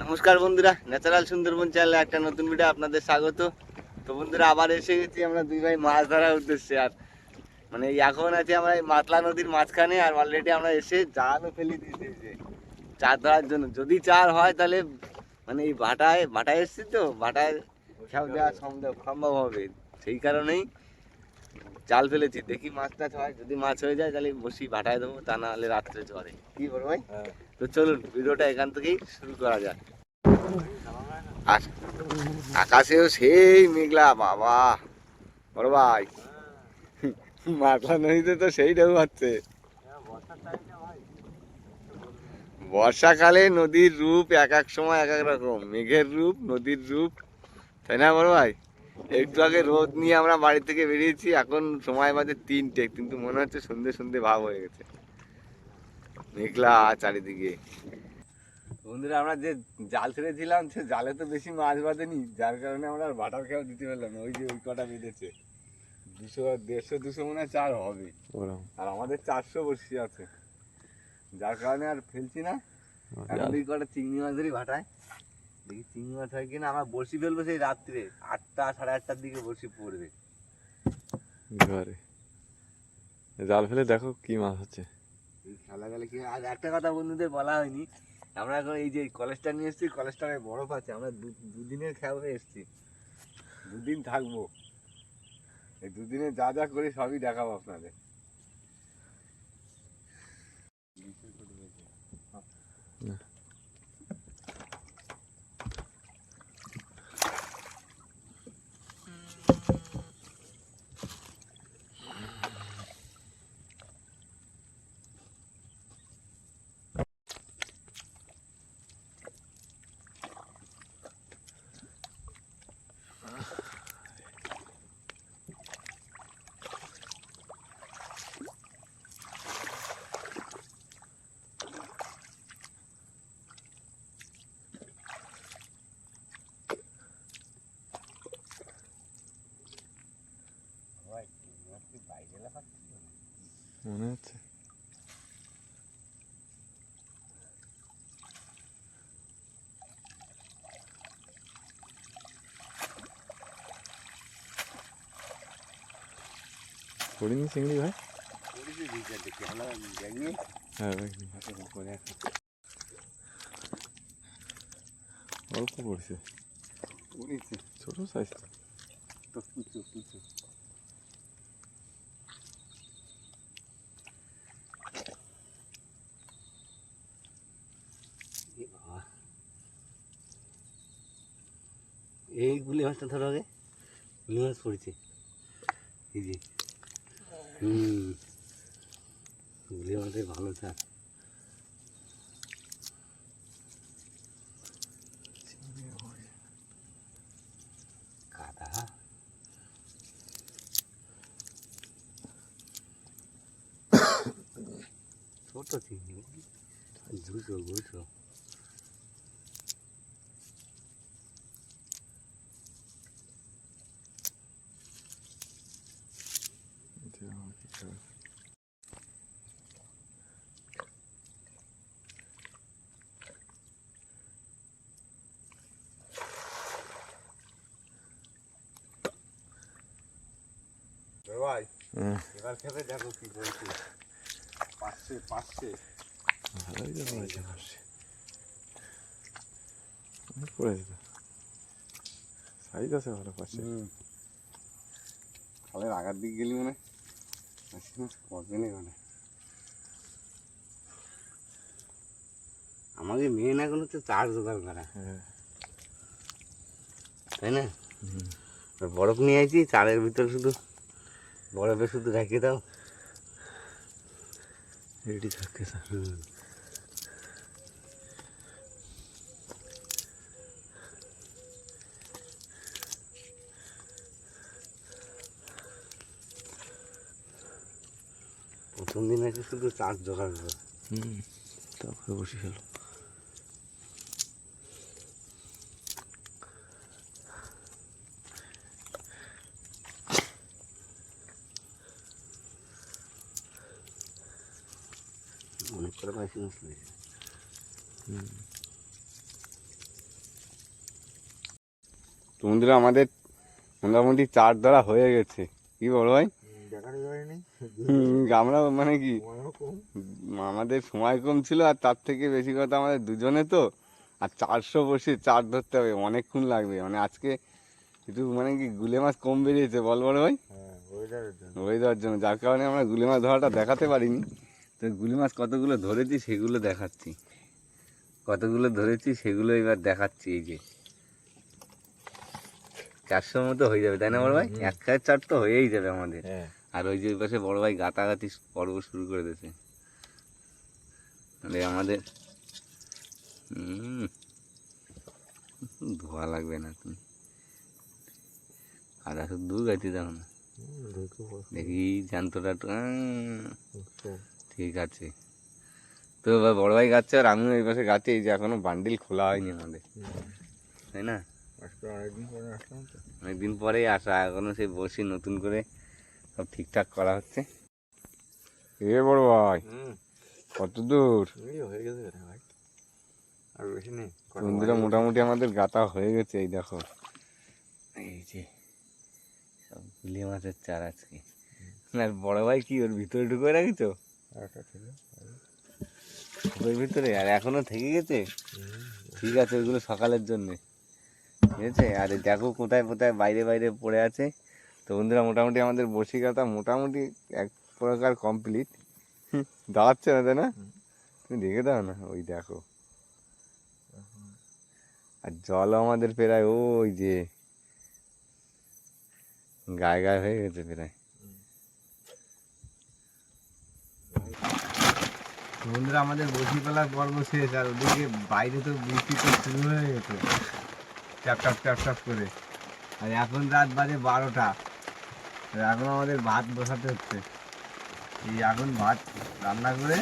নমস্কার বন্ধুরা, ন্যাচারাল সুন্দরবন চ্যানেলে একটা নতুন ভিডিও আপনাদের স্বাগত। তো বন্ধুরা, আবার এসে গেছি আমরা দুই ভাই মাছ ধরার উদ্দেশ্যে। আর মানে এখন আছি আমরা এই মাতলা নদীর মাঝখানে, আর অলরেডি আমরা এসে জালও ফেলে দিয়েছি চার ধরার জন্য। যদি চার হয় তাহলে মানে এই বাটায় ভাটায় এসছি তো বাটায় খেয়াল দেওয়া সম্ভব সম্ভব হবে। সেই কারণেই জাল ফেলেছি। দেখি মাছ টাছ হয় যদি মাছ হয়ে যায় তাহলে বসি ভাটায় দেবো তা না হলে রাত্রে চড়ে কি বল ভাই? তো চলুন ভিডিওটা এখান থেকেই শুরু করা যাক। আকাশেও সেই মেঘলা বাবা। বড় ভাই। মাথা নদীতে তো সেই ঢেউ হচ্ছে বর্ষাকালে নদীর রূপ এক এক সময় এক এক রকম। মেঘের রূপ নদীর রূপ। তাই না বড় ভাই? একটু আগে রোদ নিয়ে আমরা বাড়ি থেকে বেরিয়েছি এখন সময় বাজে তিনটে কিন্তু মনে হচ্ছে সন্ধে সন্ধে ভাব হয়ে গেছে। মেঘলা চারিদিকে। বন্ধুরা আমরা যে জাল ছেড়েছিলাম সে জালে তো বেশি মাছ বাঁধেনি যার কারণে আমরা আর বাটার খেয়াও দিতে পারলাম না ওই যে ওই কটা বেঁধেছে। দুশো দেড়শো দুশো মনে হয় চার হবে। আর আমাদের চারশো বসি আছে। যার কারণে আর ফেলছি না। এখন দুই কটা চিংড়ি মাছেরই ভাটায়। দেখি চিংড়ি মাছ হয় কিনা আমরা বসি ফেলব সেই রাত্রে। আটটা সাড়ে আটটার দিকে বসি পড়বে। ঘরে। জাল ফেলে দেখো কি মাছ হচ্ছে। খেলা গেলে কি আর একটা কথা বন্ধুদের বলা হয়নি আমরা এখন এই যে কলেজটা নিয়ে এসেছি কলেজটা বরফ আছে আমরা দুদিনের খেয়ালে এসেছি। দুদিন থাকব। এই দুদিনে যা যা করি সবই দেখাবো আপনাদের। Yeah. মনে হচ্ছে পড়িনি চিংড়ি ভাই ভাই অল্প পড়ছে ছোট সাইজ তো এই গুলি মাছটা ধরো আগে। গুলি মাছ পড়েছে। এই যে। হুম। গুলি মাছের ভালো চাষ কাদা। ছোট চিংড়ি। দুশো দুশো। ভাই হ্যাঁ। এবার খেতে দেখো কি বলছি পাচ্ছে পাচ্ছে। ভালোই তো তো সাইজ আছে ভালো খালের আগার দিক গেলি মানে? না মানে। আমাকে মেয়ে না কোনো তো চার জোগাড় করা হ্যাঁ। তাই না? বরফ নিয়ে আইছি চারের ভিতর শুধু বরফে শুধু রেখে দাও। রেডি থাকে প্রথম দিন আছে শুধু চার জোগাড় করে। হুম, তারপরে বসে খেলো। তো বন্ধুরা আমাদের মোটামুটি চার ধরা হয়ে গেছে। কি বড় ভাই? হুম, আমরা মানে কি? আমাদের সময় কম ছিল আর তার থেকে বেশি কথা আমাদের দুজনে তো। আর চারশো বসে চার ধরতে হবে অনেকক্ষণ লাগবে। মানে আজকে একটু মানে কি গুলে মাছ কম বেরিয়েছে বল বড় ভাই। হ্যাঁ ওয়েদারের হয়ে জন্য যার কারণে আমরা গুলে মাছ ধরাটা দেখাতে পারিনি। তো গুলি মাছ কতগুলো ধরেছি সেগুলো দেখাচ্ছি। কতগুলো ধরেছি সেগুলো এবার দেখাচ্ছি এই যে। চারশো মতো হয়ে যাবে তাই না বড় ভাই? এক খায় চার তো হয়েই যাবে আমাদের। হ্যাঁ। আর ওই যে ওই পাশে বড় ভাই গাতাগাতি পর্ব শুরু করে দিয়েছে। মানে আমাদের ধোয়া লাগবে না তুমি আর আসো দু গাইতে যাও না। দেখি তো ঠিক আছে। তো এবার বড় ভাই গাচ্ছে আর আমিও এই পাশে গাছে এই যে এখনও বান্ডিল খোলা হয়নি আমাদের। তাই না? অনেকদিন পরে পরেই আসা এখনও সেই বসি নতুন করে সব ঠিকঠাক করা হচ্ছে। এ বড় ভাই কত দূর? হয়ে গেছে ভাই। আর বেশি নেই বন্ধুরা মোটামুটি আমাদের গাতা হয়ে গেছে এই দেখো। এই যে সব গুলি মাছের চার আজকে। আর বড় ভাই কি ওর ভিতরে ঢুকে রাখিছো একটা ছিল ওর ভিতরে আর এখনও থেকে গেছে? ঠিক আছে ওইগুলো সকালের জন্য। ঠিক আছে আর দেখো কোথায় কোথায় বাইরে বাইরে পড়ে আছে। তো বন্ধুরা মোটামুটি আমাদের বসি কাটা মোটামুটি এক প্রকার কমপ্লিট দাঁড়াচ্ছে না তাই না? তুমি দেখে দাও না ওই দেখো। আর জলও আমাদের প্রায় ওই যে গায়ে গায়ে হয়ে গেছে প্রায়। বন্ধুরা আমাদের বসি পেলার পর্ব শেষ আর ওদিকে বাইরে তো বৃষ্টি তো শুরু হয়ে গেছে। ট্যাপ ট্যাপ ট্যাপ ট্যাপ করে। আর এখন রাত বাজে বারোটা। এখন আমাদের ভাত বসাতে হচ্ছে। এই এখন ভাত রান্না করে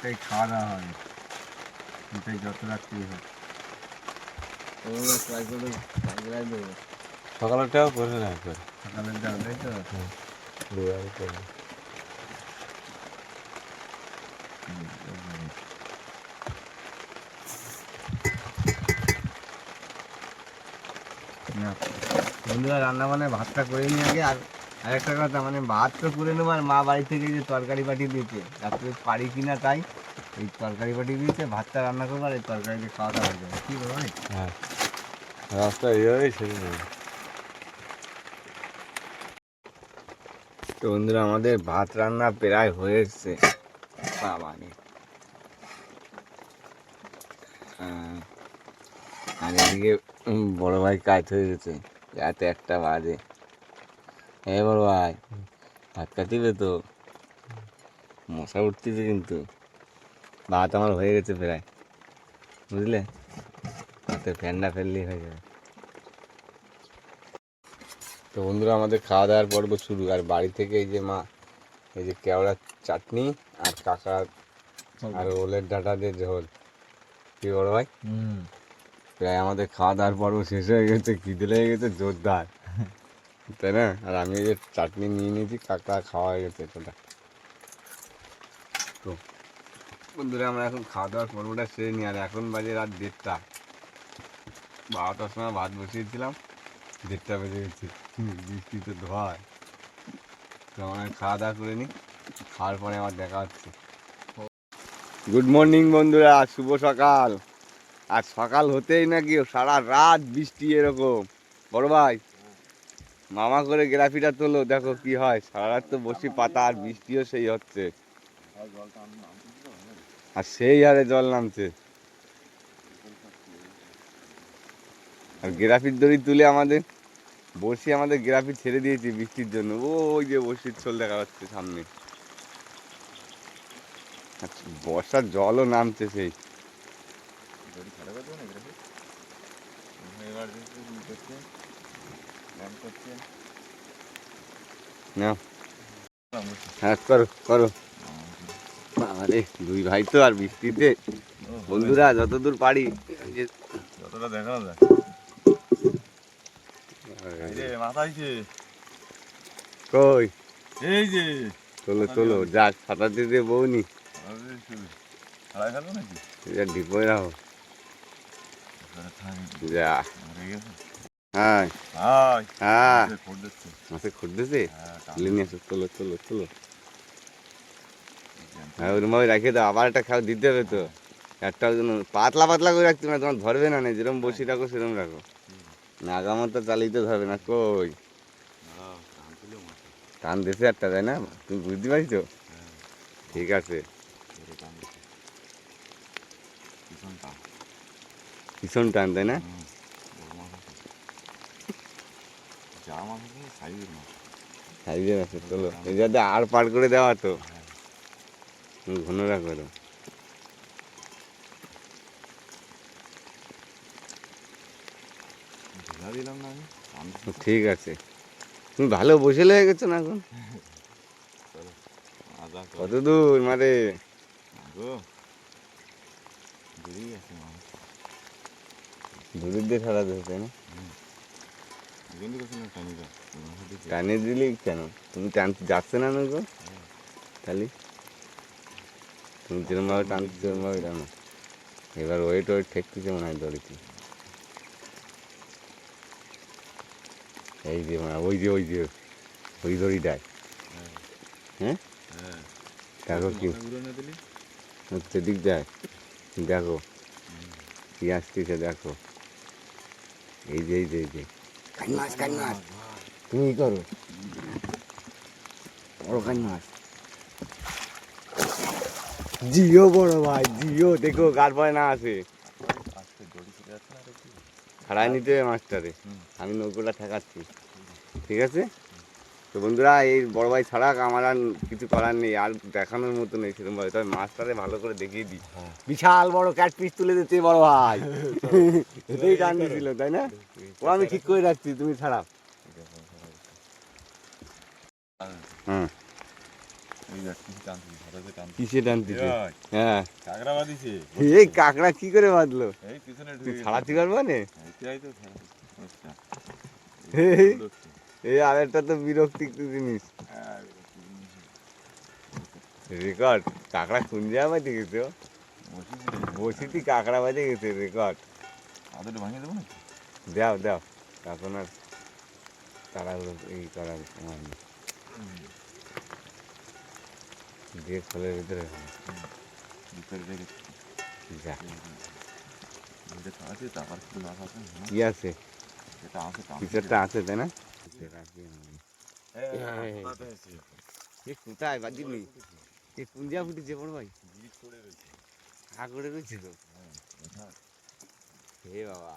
তাই খাওয়া দাওয়া হয়। তাই যত রাত্রি হয়। ট্রাই সকালেরটাও করে না সকালের দাও তাই তো? বন্ধুরা রান্না মানে ভাতটা করে নিয়ে আগে আর আরেকটা কথা মানে ভাত তো করে নেব আর মা বাড়ি থেকে যে তরকারি পাঠিয়ে দিয়েছে রাত্রে পারি কিনা তাই এই তরকারি পাঠিয়ে দিয়েছে ভাতটা রান্না করব আর এই তরকারি দিয়ে খাওয়া দাওয়া হয়ে যাবে। কি ভাই হ্যাঁ রাস্তা এইভাবেই ছেড়ে নেবে তো বন্ধুরা, আমাদের ভাত রান্না প্রায় হয়ে এসছে বাবা। হ্যাঁ। আর এদিকে বড় ভাই কাজ হয়ে গেছে। রাতে একটা বাজে। হ্যাঁ বড় ভাই, ভাত কাটিবে তো? মশা উঠতেছে কিন্তু। ভাত আমার হয়ে গেছে প্রায়। বুঝলে? হাতে ফ্যানটা ফেললেই হয়ে যাবে। তো বন্ধুরা আমাদের খাওয়া দাওয়ার পর্ব শুরু। আর বাড়ি থেকে এই যে মা এই যে কেওড়ার চাটনি আর কাকা আর ওলের ডাটা দিয়ে ঝোল। কি বড় ভাই? হুম। প্রায় আমাদের খাওয়া দাওয়ার পর্ব শেষ হয়ে গেছে খিদে লেগে গেছে জোরদার। তাই না? আর আমি এই যে চাটনি নিয়ে নিয়েছি কাকা খাওয়া হয়ে গেছে ওটা তো বন্ধুরা আমরা এখন খাওয়া দাওয়ার পর্বটা সেরে নিই। আর এখন বাজে রাত দেড়টা। বারোটার সময় ভাত বসিয়েছিলাম। দেড়টা বেজে গেছে। বৃষ্টিতে ধোয়ায় তো আমরা খাওয়া দাওয়া করে নিই খাওয়ার পরে আমার দেখা হচ্ছে। গুড মর্নিং বন্ধুরা, শুভ সকাল। আর সকাল হতেই নাকি সারা রাত বৃষ্টি এরকম। বড় ভাই, মামা করে গ্রাফিটা তোলো, দেখো কি হয়। সারা রাত তো বসি পাতা, আর বৃষ্টিও সেই হচ্ছে। আর সেই হারে জল নামছে। আর গ্রাফির দড়ি তুলে আমাদের বসি আমাদের গ্রাফি ছেড়ে দিয়েছি বৃষ্টির জন্য। ও ওই যে বসির ছোল দেখা যাচ্ছে সামনে। আচ্ছা, বর্ষার জলও নামছে সেই। হ্যাঁ করো করো। আরে দুই ভাই তো আর বৃষ্টিতে। বন্ধুরা যতদূর পারি। যতটা দেখা যায়। কই? এই যে। চলো চলো যাক সাঁতার দিতে বউনি নাকি? ডিপোয় রাখো। যা। হ্যাঁ। হ্যাঁ হ্যাঁ আসো চলো চলো চলো হ্যাঁ রেখে দাও আবার একটা খাওয়া দিতে হবে তো। একটা জন্য পাতলা পাতলা করে রাখতে না তোমার ধরবে না না যেরকম বসি রাখো সেরকম রাখো। নাগামত তো চালিয়ে তো ধরবে না, কই? টান দেশে একটা, তাই না? তুমি বুঝতে পারছ? ঠিক আছে। ভীষণ টান, তাই না? সাইজের আছে আর পার করে দেওয়া তো। তুমি ঘন রাখো তো। ঢেলা দিলাম না আমি। ঠিক আছে। তুমি ভালো বসে লেগে গেছো না এখন? কত দূর মারে? দূরের দিয়ে ছাড়া দেবে তাই না? টানি টানে দিলি কেন? তুমি টানতে যাচ্ছে না নৌকো? তাহলে? তুমি যেরকমভাবে টানতে সেরকমভাবে টানো। এবার ওয়েট ওয়েট ঠেকতেছে মনে হয় দড়িতে। এই যে ওই যে ওই যে, ওই দড়িটায় হ্যাঁ? দেখো কি। সেদিক যায় দেখো। কি আসতেছে, দেখো। এই যে এই যে এই যে। কান মাছ মাছ তুমি কি করো? বড় কান মাছ জিও বড় ভাই, জিও। দেখো, গার পরে না আছে আজকে দড়ি চলে যাচ্ছে না দেখি ছাড়াই নিতে হবে মাছটারে আমি নৌকোটা ঠেকাচ্ছি। ঠিক আছে? তো বন্ধুরা এই বড় ভাই ছাড়া আমার আর কিছু করার নেই আর দেখানোর মতো নেই সেরকম ভাবে। তবে মাছটারে ভালো করে দেখিয়ে দিই। হ্যাঁ। বিশাল বড় ক্যাট পিস তুলে দিতে বড় ভাই। এটাই টান দিছিল তাই না? ও আমি ঠিক করে রাখছি তুমি ছাড়াও। হুম এই দেখ কি টানছি ধরাতে টানছি কিসে টান দিছে হ্যাঁ কাঁকড়া বাঁধিছে এই কাকড়া কি করে বাঁধলো এই পিছনে তুই। ছাড়াতে পারব না তো। আচ্ছা। এই। এই হচ্ছে। আরেকটা তো বিরক্তি জিনিস হ্যাঁ, রেকর্ড কাকড়া কোন জায়গায় বাজে গেছে। বসিতি কাকড়া গেছে রেকর্ড ভাঙিয়ে দেবো? দাও দাও এখন আর তাড়াহুড়ো এই করার দিয়ে খোলের ভিতরে কি আছে? কি আছে? তাই না? কোথায়? বাজিনি। এ পুঞ্জা ফুটেছে বড় ভাই। জিনিস রয়েছে। তো? হ্যাঁ, হে বাবা।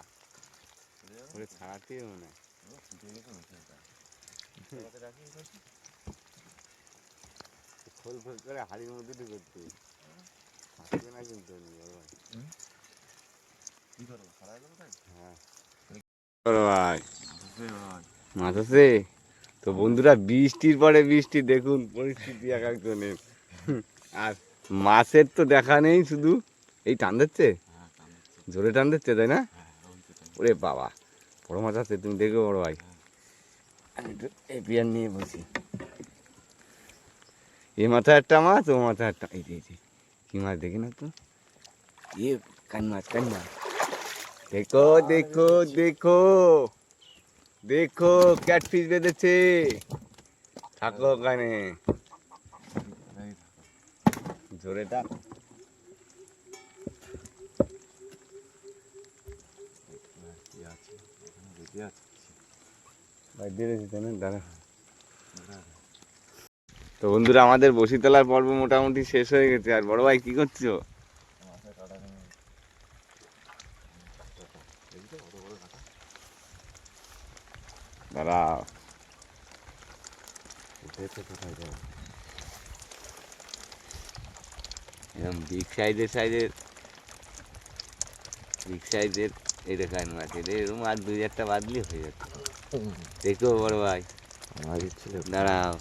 ওরে ছাড়াতে মনে হয় ও, ফুটে গেছে মনে হয় এটা। কোথাতে রাখি এটা? খোল খোল করে হাড়ির মধ্যে ঢুকতে থাকবে না কিন্তু ভাই? হ্যাঁ। ভাই। মাছ আছে তো বন্ধুরা বৃষ্টির পরে বৃষ্টি দেখুন পরিস্থিতি এক একজনের। আর মাছের তো দেখা নেই শুধু। এই টান দিচ্ছে? হ্যাঁ, জোরে টান দিচ্ছে তাই না? হ্যাঁ, তো। ওরে বাবা বড় মাছ আছে তুমি দেখো বড় ভাই। আমি একটু এপিয়ার নিয়ে বসি। এ মাথায় একটা মাছ ও মাথায় একটা এই যে কি মাছ দেখি না তো এ কান মাছ কান মাছ দেখো দেখো দেখো দেখো ক্যাটফিশ বেঁধেছে থাকো ওখানে এই জোরেটা দেখ, কি আছে? এখানে বেঁধে আছে। ভাই দিয়েছি তাই না দাঁড়া দাঁড়া। তো বন্ধুরা আমাদের বসিতলার পর্ব মোটামুটি শেষ হয়ে গেছে। আর বড় ভাই কি করছ? দাঁড়াও? এরকম বিগ সাইজের সাইজের বিগ সাইজের মাছ এরকম আর দুই একটা বাদলি হয়ে যাচ্ছে। দেখো বড় ভাই। দাঁড়াও।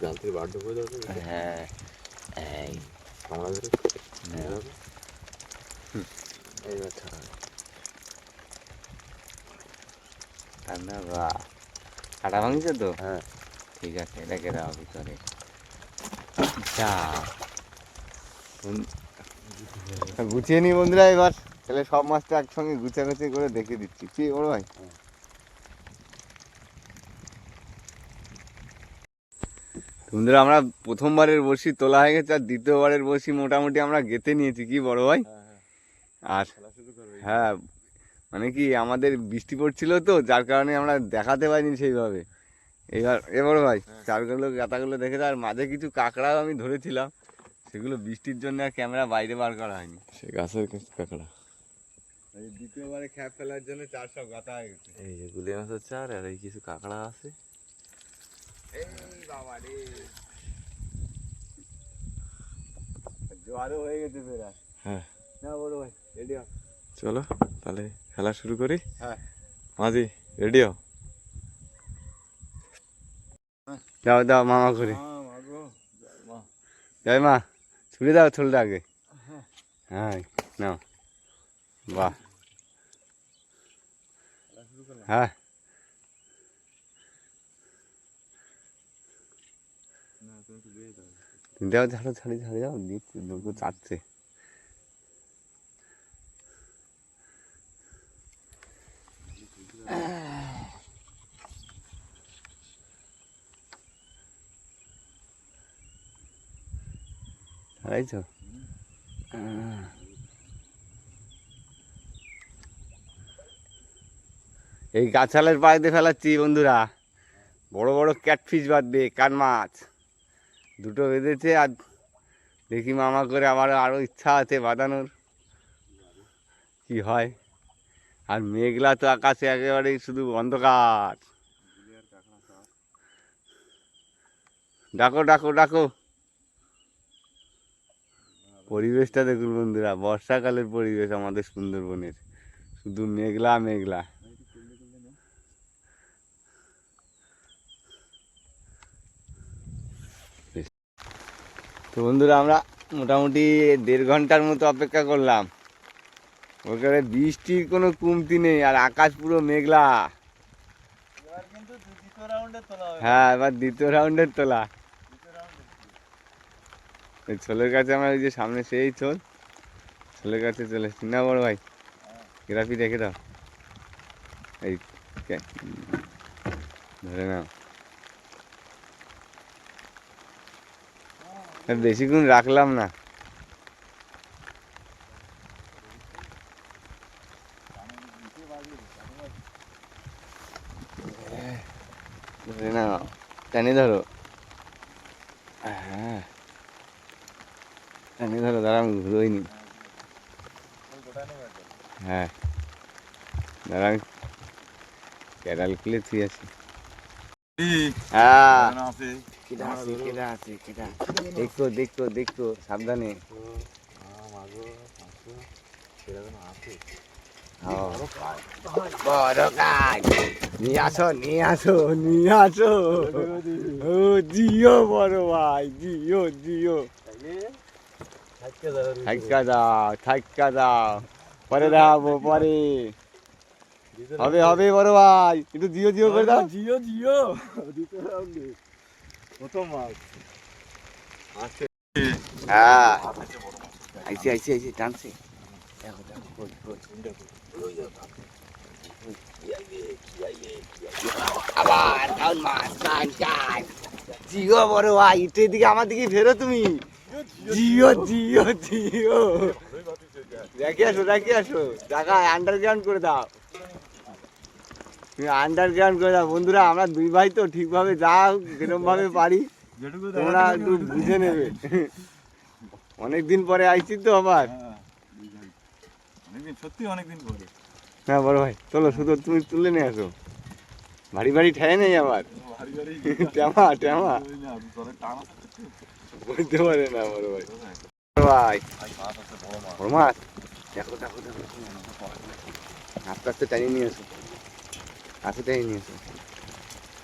থেকে বার ঢুকে যাবে হ্যাঁ এই। ধরে হ্যাঁ। এইবার ছাড়া ঠান্ডা বা। কাটা ভাঙছে তো? হ্যাঁ। ঠিক আছে এটাকে দাও ভিতরে। আচ্ছা। বন- গুছিয়ে নি বন্ধুরা এবার তাহলে সব মাছটা একসঙ্গে গুছা গুছিয়ে করে দেখে দিচ্ছি। কি বড় ভাই? বন্ধুরা আমরা প্রথমবারের বসি তোলা হয়ে গেছে আর দ্বিতীয়বারের বসি মোটামুটি আমরা গেতে নিয়েছি কি বড় ভাই? আর হ্যাঁ মানে কি আমাদের বৃষ্টি পড়ছিল তো যার কারণে আমরা দেখাতে পারিনি সেইভাবে। এবার এবার ভাই চারগুলো গাতাগুলো দেখে আর মাঝে কিছু কাঁকড়াও আমি ধরেছিলাম সেগুলো বৃষ্টির জন্য আর ক্যামেরা বাইরে বার করা হয়নি। সে গাছের কাঁকড়া। দ্বিতীয়বারে খ্যাপ ফেলার জন্য চারশো গাতা হয়ে গেছে। এই যে গুলি মাছের চার আর এই কিছু কাঁকড়া আছে। এই বাবা রে জোয়ারও হয়ে গেছে ফেরা হ্যাঁ। না বড় ভাই রেডি চলো তাহলে খেলা শুরু করি। হ্যাঁ। মাঝি রেডি হও দাও দাও মামা করে জয় মা। ছুড়ে দাও থলটা আগে। হ্যাঁ। নাও। বাহ। হ্যাঁ তুমি দাও ঝাড়ো ছাড়ি ছাড়ি যাও দিচ্ছে দুটো চাচ্ছে ছাড়াইছো এই গাছালের পাড়িতে ফেলাচ্ছি বন্ধুরা বড় বড় ক্যাটফিশ বাঁধবে কান মাছ দুটো বেঁধেছে আর দেখি মামা করে আমার আরও ইচ্ছা আছে বাঁধানোর। কি হয়? আর মেঘলা তো আকাশে একেবারেই শুধু অন্ধকার। ডাকো ডাকো ডাকো। পরিবেশটা দেখুন বন্ধুরা, বর্ষাকালের পরিবেশ আমাদের সুন্দরবনের। শুধু মেঘলা মেঘলা। তো বন্ধুরা, আমরা মোটামুটি দেড় ঘণ্টার মতো অপেক্ষা করলাম। ওখানে বৃষ্টির কোনো কমতি নেই, আর আকাশ পুরো মেঘলা। হ্যাঁ এবার দ্বিতীয় রাউন্ডের তোলা। ওই ছোলের কাছে আমার ওই যে সামনে সেই ছোল। ছোলের কাছে চলে এসছি। না বড় ভাই, গ্রাফি রেখে দাও। এই ধরে নাও। বেশিক্ষণ রাখলাম না। নাও ধরো। হ্যাঁ। টানি ধরো দাঁড়া আমি ঘুরোইনি হ্যাঁ। দাঁড়া আমি ক্যারাল খুলে থুই আছি হ্যাঁ। কেডা আছে কেডা আছে কেডা। দেখো দেখো দেখো সাবধানে। হ্যাঁ। বড় কাজ। নিয়ে আসো নিয়ে আসো। নিয়ে আসো ও জিও বড় ভাই জিও জিও থাক্কা দাও থাক্কা দাও পরে দাও পরে হবে হবে বড় ভাই। একটু জিও জিও করে দাও। জিও জিও। মাছ। হ্যাঁ। আইসি আইসি আইসি টানছে। আবার কাউন মাছ কান কান জিও বড় ভাই একটু এদিকে আমার দিকে ফেরো তুমি। জিও জিও জিও। দেখে আসো দেখে আসো। টাকা আন্ডারগ্রাউন্ড করে দাও। আন্ডারগ্রাউন্ড করে দাও। বন্ধুরা আমরা দুই ভাই তো ঠিকভাবে যাও যেরকম ভাবে পারি তোমরা একটু বুঝে নেবে। অনেকদিন পরে আইছি তো আবার। সত্যি অনেকদিন পরে। হ্যাঁ বড় ভাই চলো শুধু তুমি তুলে নিয়ে আসো। ভারী ভারী ঠেয়ে নেই ভারী টেমা টেমা। বলতে পারে না বড় ভাই। ভাই। বড় মাছ। দেখো দেখো দেখো। আস্তে আস্তে টানিয়ে নিয়ে আসো। আস্তে টানিয়ে নিয়ে আসো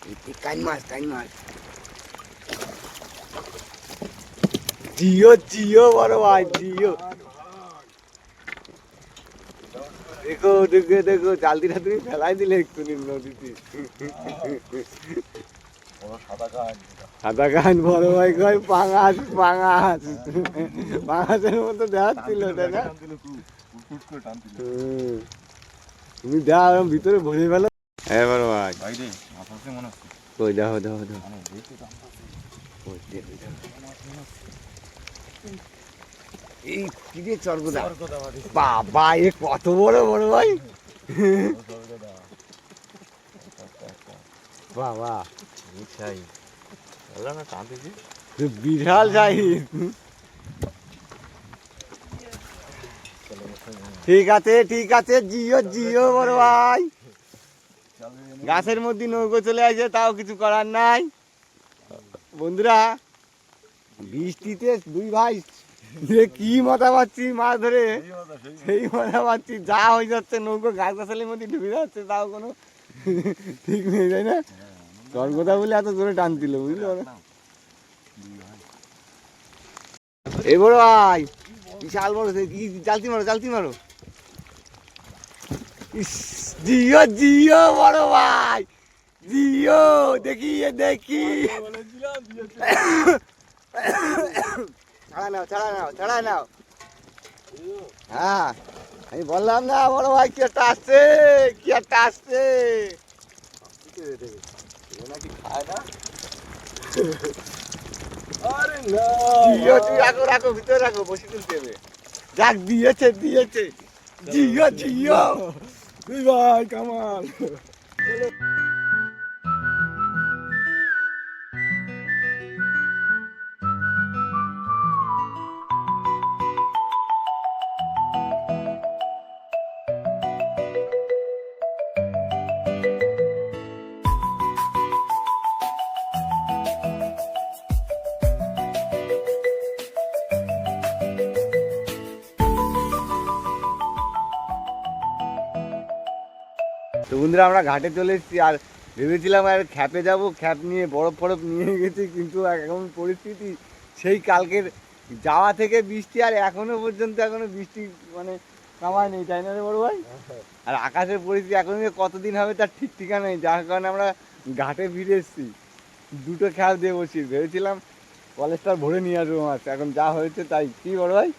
এই- এই কান মাছ কান মাছ। জিও জিও বড় ভাই জিও। দেখো দেখো দেখো জালদিটা তুমি ফেলাই দিলে একটু নদীতে। সাদা কান। বড় ভাই কয় পাঙাশ পাঙাশ। পাঙাশের মতো দেখাচ্ছিল তাই না। তুমি দেখ ভিতরে ভরে ফেলো। হ্যাঁ বড় ভাই কই দেখো। এই কি রে চর্গদা। বাবা এ কত বড় বড় ভাই। বাবা। এ বিশাল সাইজ ঠিক আছে ঠিক আছে জিও জিও বড় ভাই। গাছের মধ্যে নৌকো চলে আসে, তাও কিছু করার নাই। বন্ধুরা, বৃষ্টিতে দুই ভাই যে কি মাথা পাচ্ছি মাছ ধরে, সেই মাথা পাচ্ছি। যা হয়ে যাচ্ছে নৌকো গাছ গাছালির মধ্যে ঢুকে যাচ্ছে, তাও কোনো ঠিক নেই, তাই না? তোর কথা বলে এত জোরে টানছিল বুঝলি? বলো? এই বড় ভাই, বিশাল বড় কি চালতি মারো চালতি মারো। জিও জিও বড় ভাই। জিও দেখি দেখি। ছাড়া নাও ছাড়া নাও ছাড়া নাও। হ্যাঁ আমি বললাম না বড় ভাই কি একটা আসছে কি একটা আসছে। ও নাকি খায় না জিও তুই রাখো রাখো ভিতরে রাখো বসে তুলতে হবে। যাক দিয়েছে দিয়েছে। জিও জিও তুই ভাই কামাল বন্ধুরা আমরা ঘাটে চলে এসেছি। আর ভেবেছিলাম আর খ্যাপে যাব খ্যাপ নিয়ে বরফ ফরফ নিয়ে গেছি কিন্তু এখন পরিস্থিতি সেই কালকের যাওয়া থেকে বৃষ্টি আর এখনও পর্যন্ত এখনও বৃষ্টি মানে কামায় নেই তাই না রে বড় ভাই? আর আকাশের পরিস্থিতি এখন কতদিন হবে তার ঠিক ঠিকানা নেই যার কারণে আমরা ঘাটে ফিরে এসেছি। দুটো খ্যাপ দিয়ে বসি ভেবেছিলাম কলেজটা ভরে নিয়ে আসব মাছ এখন যা হয়েছে তাই। কি বড় ভাই?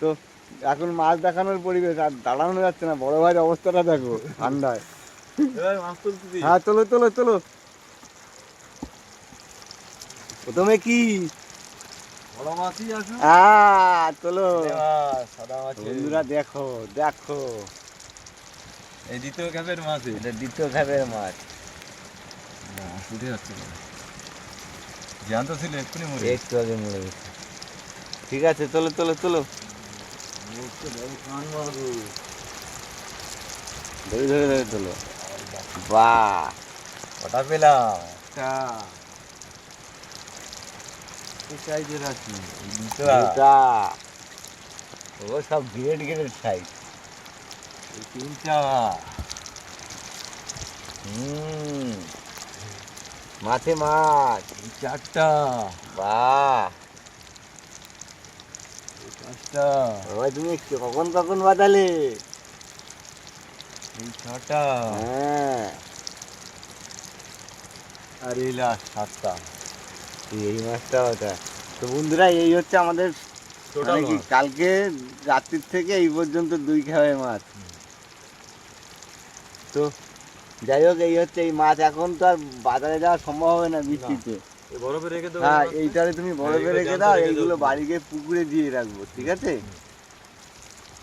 তো এখন মাছ দেখানোর পরিবেশ আর দাঁড়ানো যাচ্ছে না বড় ভাইয়ের অবস্থাটা দেখো ঠান্ডায়। হ্যাঁ চলো চলো চলো। প্রথমে কি? হ্যাঁ চলো। বন্ধুরা দেখো দেখো। এই দ্বিতীয় মাছ এটা দ্বিতীয় খাবের মাছ। উঠে যাচ্ছে জ্যান্ত ছিল এক্ষুনি মরে একটু আগে মরে গেছে। ঠিক আছে চলো চলো চলো। ধরে ধরে ধরে চলো। বাহ কটা পেলাম? সাইজের আছে। দুটা। ও সব গ্রেড গ্রেড সাইজ। তিনটা। হুম মাছে মাছ। চারটা। বাহ। এই পাঁচটা। তুমি কখন কখন বাদালে? এই ছটা। হ্যাঁ। আর এই লাস্ট সাতটা। এই মাছটা ওটা। তো বন্ধুরা এই হচ্ছে আমাদের মানে কি কালকে রাত্রির থেকে এই পর্যন্ত দুই খাওয়ায় মাছ। তো যাই হোক এই হচ্ছে এই মাছ। এখন তো আর বাজারে যাওয়া সম্ভব হবে না বৃষ্টিতে। বরফে রেখে দেবো হ্যাঁ এইটারে তুমি বরফে রেখে দাও এইগুলো বাড়ি গিয়ে পুকুরে দিয়ে রাখব ঠিক আছে?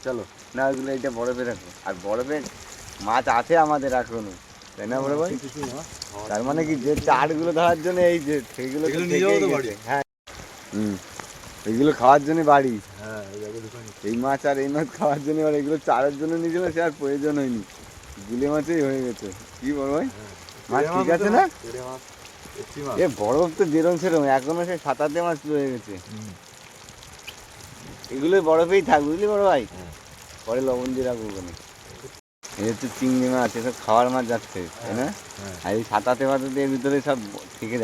চলো না ওইগুলো এইটা বরফে রাখো আর বরফে মাছ আছে আমাদের এখনও তাই না বড় ভাই? তার মানে কি যে চারগুলো ধরার জন্য এই যে এগুলো। বাড়ি? হ্যাঁ। হুম এইগুলো খাওয়ার জন্য বাড়ি। হ্যাঁ এই মাছ আর এই মাছ খাওয়ার জন্য আর এগুলো চারের জন্য নিয়েছিল সে আর প্রয়োজন হয়নি। গুলে মাছেই হয়ে গেছে। কি বড় ভাই? মাছ ঠিক আছে না? এ বরফ তো যেরম সেরম এখনও সে সাঁতারতে মাছ রয়ে গেছে। এগুলো বরফেই থাক বুঝলি বড় ভাই? হ্যাঁ। পরে লবণ দিয়ে রাখব ওখানে। এই হচ্ছে চিংড়ি মাছ এসব খাওয়ার মাছ যাচ্ছে তাই না? হ্যাঁ আর এই সাঁতাতে মাতাতে এর ভিতরে সব থেকে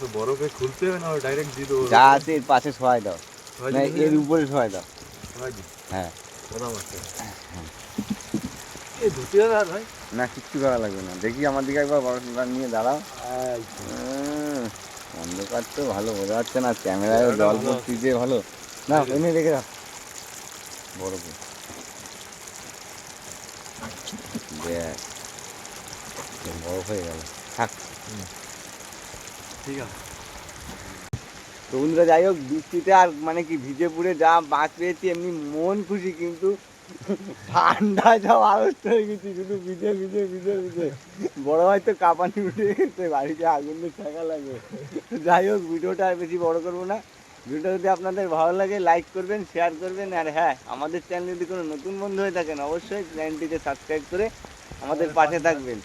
তো বরফে খুলতে হবে না ডাইরেক্ট দিয়ে দেবো? যা আছে এর পাশে সহায় দাও। না এর উপরে সহায় দাও। হ্যাঁ। ভাই? না কিচ্ছু করা লাগবে না। দেখি আমার দিকে একবার বড় নিয়ে দাঁড়াও। তো। অন্ধকার তো ভালো বোঝা যাচ্ছে না। ক্যামেরায় জল যে ভালো। না এনে রেখে দাও। বড় বড় হয়ে। গেল থাক ঠিক আছে। তো বন্ধুরা যাই হোক বৃষ্টিতে আর মানে কি ভিজে পুড়ে যা মাছ পেয়েছি এমনি মন খুশি কিন্তু ঠান্ডা সব আড়ষ্ট হয়ে গেছি শুধু ভিজে ভিজে ভিজে ভিজে। বড় ভাই তো কাঁপানি উঠে গেছে বাড়িতে আগুন থাকা লাগে। তো যাই হোক ভিডিওটা আর বেশি বড় করব না। ভিডিওটা যদি আপনাদের ভালো লাগে লাইক করবেন শেয়ার করবেন আর হ্যাঁ আমাদের চ্যানেল যদি কোনো নতুন বন্ধু হয়ে থাকেন অবশ্যই চ্যানেলটিকে সাবস্ক্রাইব করে আমাদের পাশে থাকবেন।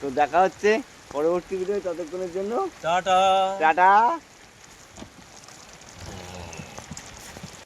তো দেখা হচ্ছে পরবর্তী ভিডিও ততক্ষণের জন্য। টাটা। টাটা।